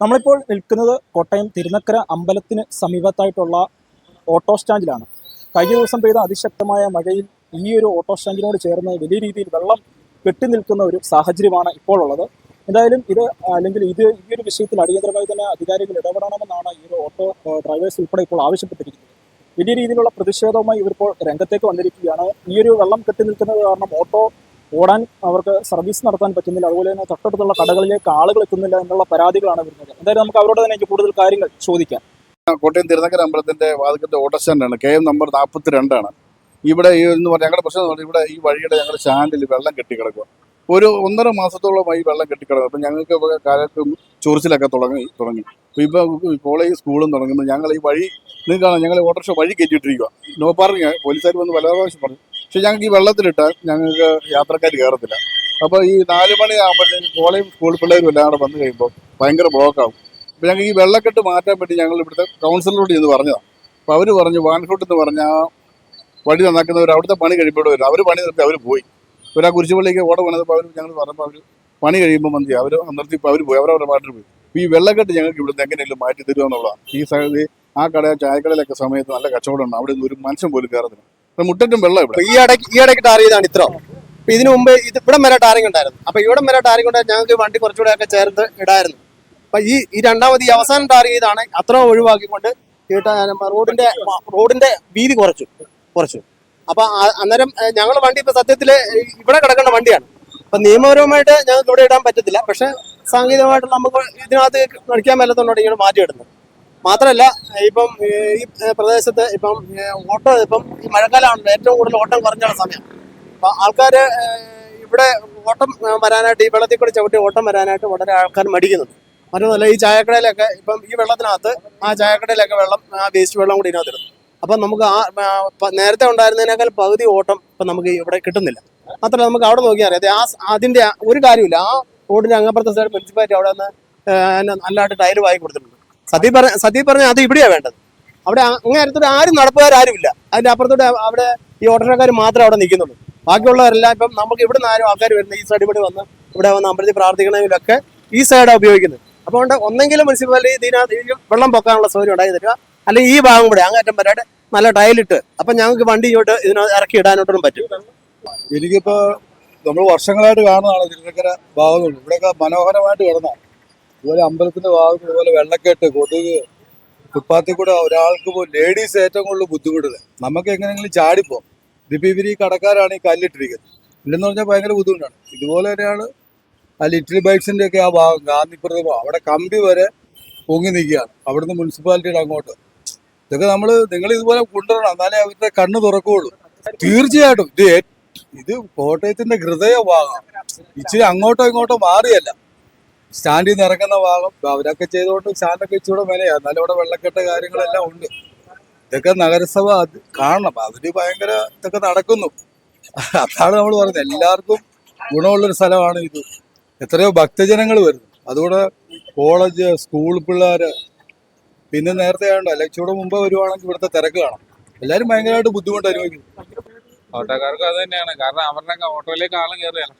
നമ്മളിപ്പോൾ നിൽക്കുന്നത് കോട്ടയം തിരുനക്കര അമ്പലത്തിന് സമീപത്തായിട്ടുള്ള ഓട്ടോ സ്റ്റാൻഡിലാണ്. കഴിഞ്ഞ ദിവസം പെയ്ത അതിശക്തമായ മഴയിൽ ഈ ഒരു ഓട്ടോ സ്റ്റാൻഡിനോട് ചേർന്ന് വലിയ രീതിയിൽ വെള്ളം കെട്ടി നിൽക്കുന്ന ഒരു സാഹചര്യമാണ് ഇപ്പോൾ ഉള്ളത് എന്തായാലും ഇത് അല്ലെങ്കിൽ ഇത് ഈ ഒരു വിഷയത്തിൽ അടിയന്തരമായി തന്നെ അധികാരികൾ ഇടപെടണമെന്നാണ് ഈ ഒരു ഓട്ടോ ഡ്രൈവേഴ്സ് ഉൾപ്പെടെ ഇപ്പോൾ ആവശ്യപ്പെട്ടിരിക്കുന്നത്. വലിയ രീതിയിലുള്ള പ്രതിഷേധവുമായി ഇവരിപ്പോൾ രംഗത്തേക്ക് വന്നിരിക്കുകയാണ്. ഈ ഒരു വെള്ളം കെട്ടി നിൽക്കുന്നത് കാരണം ഓട്ടോ ഓടാൻ അവർക്ക് സർവീസ് നടത്താൻ പറ്റുന്നില്ല. അതുപോലെ തന്നെ തൊട്ടടുത്തുള്ള കടകളിലേക്ക് ആളുകൾ എത്തുന്നില്ല എന്നുള്ള പരാതികളാണ് വരുന്നത്. എന്തായാലും നമുക്ക് അവരോട് തന്നെ കൂടുതൽ കാര്യങ്ങൾ ചോദിക്കാം. കോട്ടയം തിരുനക്കര അമ്പലത്തിന്റെ വാതിക്കത്തെ ഓട്ടോ സ്റ്റാൻഡാണ് കെ എം നമ്പർ നാൽപ്പത്തി രണ്ടാണ് ഇവിടെ ഈ എന്ന് പറഞ്ഞാൽ ഞങ്ങളുടെ പ്രശ്നം പറഞ്ഞാൽ ഇവിടെ ഈ വഴിയുടെ ഞങ്ങളുടെ സ്റ്റാൻഡിൽ വെള്ളം കെട്ടിക്കിടക്കുക ഒരു ഒന്നര മാസത്തോളമായി വെള്ളം കെട്ടിക്കിടക്കും അപ്പം ഞങ്ങൾക്ക് കാലത്ത് ചൊറിച്ചിലൊക്കെ തുടങ്ങി തുടങ്ങി. ഇപ്പോൾ കോളേജ് സ്കൂളും തുടങ്ങുമ്പോൾ ഞങ്ങൾ ഈ വഴി നിങ്ങൾക്ക് കാണാം ഞങ്ങൾ ഓട്ടോറിക്ഷ വഴി കയറ്റിയിട്ടിരിക്കുക നോ പാർക്കിങ് പോലീസുകാർ വന്ന് പല പ്രാവശ്യം പറഞ്ഞു പക്ഷേ ഞങ്ങൾക്ക് ഈ വെള്ളത്തിലിട്ടാൽ ഞങ്ങൾക്ക് യാത്രക്കാർ കയറത്തില്ല. അപ്പോൾ ഈ നാല് മണി ആകുമ്പോഴത്തേക്കും കോളേജ് സ്കൂൾ പിള്ളേരും എല്ലാം കൂടെ വന്നു കഴിയുമ്പോൾ ഭയങ്കര ബ്ലോക്കാവും. അപ്പോൾ ഞങ്ങൾക്ക് ഈ വെള്ളക്കെട്ട് മാറ്റാൻ വേണ്ടി ഞങ്ങൾ ഇവിടുത്തെ കൗൺസിലറോട് ചെന്ന് പറഞ്ഞതാണ് അപ്പോൾ അവർ പറഞ്ഞു വാൻഫോട്ട് എന്ന് പറഞ്ഞ ആ വഴി നന്നാക്കുന്നവർ അവിടുത്തെ പണി കഴിയുമ്പോൾ വരും അവർ പണി നിർത്തി അവർ പോയി. ഇവർ ആ കുരിശുപള്ളിക്ക് ഓട വന്നപ്പോൾ അവർ ഞങ്ങൾ പറഞ്ഞപ്പോൾ അവർ പണി കഴിയുമ്പോൾ മന്തി അവർ നിർത്തിയപ്പോൾ അവർ പോയി. അവരവരുടെ പാട്ടിൽ പോയി. ഈ വെള്ളക്കെട്ട് ഞങ്ങൾക്ക് ഇവിടുന്ന് എങ്ങനെയെങ്കിലും മാറ്റി തരുമെന്നുള്ളതാണ് ഈ ആ കട ചായക്കടയിലൊക്കെ സമയത്ത് നല്ല കച്ചവടമാണ് അവിടെ നിന്ന് ഒരു മനുഷ്യൻ പോലും കയറത്തില്ല. മുറ്ററ്റും വെള്ളം ഇവിടെ. ഈ ഇടയ്ക്ക് ഈ ഇടയ്ക്ക് ടാർ ചെയ്താണ് ഇത്ര. അപ്പൊ ഇതിനു മുമ്പ് ഇത് ഇവിടം വരെ ടാറിംഗ് ഉണ്ടായിരുന്നു. അപ്പൊ ഇവിടം വരെ ടാറിംഗ് ഉണ്ടായിരുന്നു ഞങ്ങൾക്ക് വണ്ടി കുറച്ചുകൂടെ ഒക്കെ ചേർത്ത് ഇടായിരുന്നു. അപ്പൊ ഈ ഈ രണ്ടാമത് ഈ അവസാനം ടാർ ചെയ്താണ് അത്ര ഒഴിവാക്കിക്കൊണ്ട് റോഡിന്റെ റോഡിന്റെ വീതി കുറച്ചു കുറച്ചു. അപ്പൊ അന്നേരം ഞങ്ങൾ വണ്ടി ഇപ്പൊ സത്യത്തിൽ ഇവിടെ കിടക്കേണ്ട വണ്ടിയാണ്. അപ്പൊ നിയമപരമായിട്ട് ഞങ്ങൾക്ക് ഇവിടെ ഇടാൻ പറ്റത്തില്ല. പക്ഷെ സാങ്കേതികമായിട്ട് നമുക്ക് ഇതിനകത്ത് കളിക്കാൻ മേലത്തോണ്ടാണ് ഇങ്ങനെ മാറ്റിയിടുന്നത് മാത്രമല്ല ഇപ്പം ഈ പ്രദേശത്ത് ഇപ്പം ഓട്ടോ ഇപ്പം ഈ മഴക്കാലമാണ് ഏറ്റവും കൂടുതൽ ഓട്ടം കുറഞ്ഞുള്ള സമയം. അപ്പൊ ആൾക്കാർ ഇവിടെ ഓട്ടം വരാനായിട്ട് ഈ വെള്ളത്തിൽ കൂടി ചവിട്ടി ഓട്ടം വരാനായിട്ട് വളരെ ആൾക്കാർ മടിക്കുന്നുണ്ട്. മറ്റൊന്നല്ല ഈ ചായക്കടയിലൊക്കെ ഇപ്പം ഈ വെള്ളത്തിനകത്ത് ആ ചായക്കടയിലൊക്കെ വെള്ളം ആ വേസ്റ്റ് വെള്ളം കൂടി ഇതിനകത്തിടും. അപ്പം നമുക്ക് ആ നേരത്തെ ഉണ്ടായിരുന്നതിനേക്കാൾ പകുതി ഓട്ടം ഇപ്പം നമുക്ക് ഇവിടെ കിട്ടുന്നില്ല. മാത്രമല്ല നമുക്ക് അവിടെ നോക്കിയാൽ അറിയാം ആ അതിന്റെ ഒരു കാര്യമില്ല ആ റോഡിന്റെ അങ്ങപ്പുറത്തെ സൈഡ് മുനിസിപ്പാലിറ്റി അവിടെ നിന്ന് നല്ലതായിട്ട് ടയർ വാങ്ങി കൊടുത്തിട്ടുണ്ട്. സത്യം പറഞ്ഞ സത്യം പറഞ്ഞ അത് ഇവിടെയാ വേണ്ടത്. അവിടെ അങ്ങേരത്തോടെ ആരും നടപ്പുകാരും അതിന്റെ അപ്പുറത്തോടെ അവിടെ ഈ ഓട്ടോക്കാർ മാത്രമേ അവിടെ നിൽക്കുന്നുള്ളൂ. ബാക്കിയുള്ളവരെല്ലാം ഇപ്പം നമുക്ക് ഇവിടെ നിന്ന് ആരും ആൾക്കാർ വരുന്നത് ഈ സൈഡ് ഇവിടെ വന്ന് ഇവിടെ വന്ന് അമ്പലത്തിൽ പ്രാർത്ഥിക്കണമെങ്കിലൊക്കെ ഈ സൈഡാണ് ഉപയോഗിക്കുന്നത്. അപ്പോൾ ഒന്നെങ്കിലും മുനിസിപ്പാലിറ്റി ഇതിനകത്ത് വെള്ളം പൊക്കാനുള്ള സൗകര്യം ഉണ്ടാക്കി തരിക. അല്ലെങ്കിൽ ഈ ഭാഗം കൂടെ അങ്ങേറ്റം വരായിട്ട് നല്ല ടൈലിട്ട്. അപ്പം ഞങ്ങൾക്ക് വണ്ടി ഇങ്ങോട്ട് ഇതിനകത്ത് ഇറക്കി ഇടാനോട്ടും പറ്റും എനിക്കിപ്പോ നമ്മൾ വർഷങ്ങളായിട്ട് കാണുന്നതാണ് തിരുനക്കര ഭാഗങ്ങൾ ഇവിടെയൊക്കെ മനോഹരമായിട്ട് കിടന്ന ഇതുപോലെ അമ്പലത്തിന്റെ ഭാഗത്ത് ഇതുപോലെ വെള്ളക്കെട്ട് കൊതുക് ഫുട്പാത്തിൽ കൂടെ ഒരാൾക്ക് പോലും ലേഡീസ് ഏറ്റവും കൂടുതൽ ബുദ്ധിമുട്ടില്ല നമുക്ക് എങ്ങനെയെങ്കിലും ചാടിപ്പോ. ഈ കടക്കാരാണ് ഈ കല്ലിട്ടിരിക്കുന്നത്. ഇല്ലെന്ന് പറഞ്ഞാൽ ഭയങ്കര ബുദ്ധിമുട്ടാണ്. ഇതുപോലെ തന്നെയാണ് ആ ലിറ്റിൽ ബൈക്സിന്റെ ഒക്കെ ആ ഭാഗം ഗാന്ധിപ്രതിമ അവിടെ കമ്പി വരെ പൊങ്ങി നിൽക്കുകയാണ്. അവിടുന്ന് മുനിസിപ്പാലിറ്റിയുടെ അങ്ങോട്ട്. ഇതൊക്കെ നമ്മൾ നിങ്ങൾ ഇതുപോലെ കൊണ്ടുവരണം. എന്നാലേ അവരുടെ കണ്ണ് തുറക്കുകയുള്ളൂ. തീർച്ചയായിട്ടും. ഇത് ഇത് കോട്ടയത്തിന്റെ ഹൃദയ ഭാഗമാണ് ഇച്ചിരി അങ്ങോട്ടോ ഇങ്ങോട്ടോ മാറിയല്ല. സ്റ്റാൻഡിൽ നിന്ന് ഇറങ്ങുന്ന ഭാഗം അവരൊക്കെ ചെയ്തുകൊണ്ട് സ്റ്റാൻഡൊക്കെ ഇച്ചിരി വിലയാണ് എന്നാലും ഇവിടെ വെള്ളക്കെട്ട കാര്യങ്ങളെല്ലാം ഉണ്ട്. ഇതൊക്കെ നഗരസഭ കാണണം. അവർ ഭയങ്കര ഇതൊക്കെ നടക്കുന്നു. അതാണ് നമ്മൾ പറയുന്നത്. എല്ലാവർക്കും ഗുണമുള്ളൊരു സ്ഥലമാണ് ഇത്. എത്രയോ ഭക്തജനങ്ങൾ വരുന്നു. അതുകൂടെ കോളേജ് സ്കൂൾ പിള്ളേര് പിന്നെ നേരത്തെ ആയതുകൊണ്ട് ഇലക്ഷയുടെ മുമ്പ് വരുവാണെങ്കിൽ ഇവിടുത്തെ തിരക്ക് കാണാം. എല്ലാവരും ഭയങ്കരമായിട്ട് ബുദ്ധിമുട്ട് അനുഭവിക്കുന്നു. ഓട്ടോക്കാർക്ക് അത് തന്നെയാണ്. കാരണം അവരുടെ ഓട്ടോയിലേക്ക് ആൾ കയറിയാണ്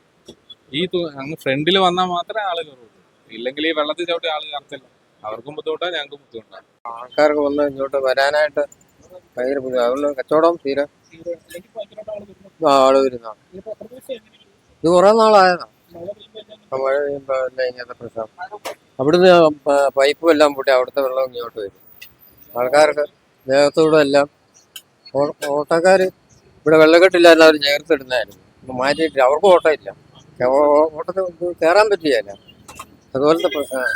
ഈ അങ്ങ് ഫ്രണ്ടിൽ വന്നാൽ മാത്രമേ ആൾ കയറുള്ളൂ ഇല്ലെങ്കിൽ ഈ വെള്ളത്തിൽ ചവിട്ടി ആൾ കയറത്തില്ല അവർക്കും ബുദ്ധിമുട്ടാണ് ഞങ്ങൾക്കും ബുദ്ധിമുട്ടാണ് ആൾക്കാർക്ക് വന്ന് ഇങ്ങോട്ട് വരാനായിട്ട് ഭയങ്കര ബുദ്ധിമുട്ട് അതുകൊണ്ട് കച്ചവടം തീരെ ആൾ വരുന്ന ഇത് കുറെ നാളായതാ. ആ, മഴ പെയ്യുമ്പോ ഇങ്ങനത്തെ പ്രശ്നം. അവിടുന്ന് പൈപ്പും എല്ലാം പൊട്ടി അവിടുത്തെ വെള്ളം ഇങ്ങോട്ട് വരും. ആൾക്കാർക്ക് ദേഹത്തോടെ എല്ലാം ഓട്ടക്കാർ ഇവിടെ വെള്ളക്കെട്ടില്ലായിരുന്നു അവർ ചേർത്തിടുന്നതായിരുന്നു മാറ്റിയിട്ടില്ല. അവർക്കും അവർക്ക് ഓട്ടം ഇല്ല. ഓട്ടത്തിൽ കയറാൻ പറ്റിയല്ല അതുപോലത്തെ പ്രശ്നം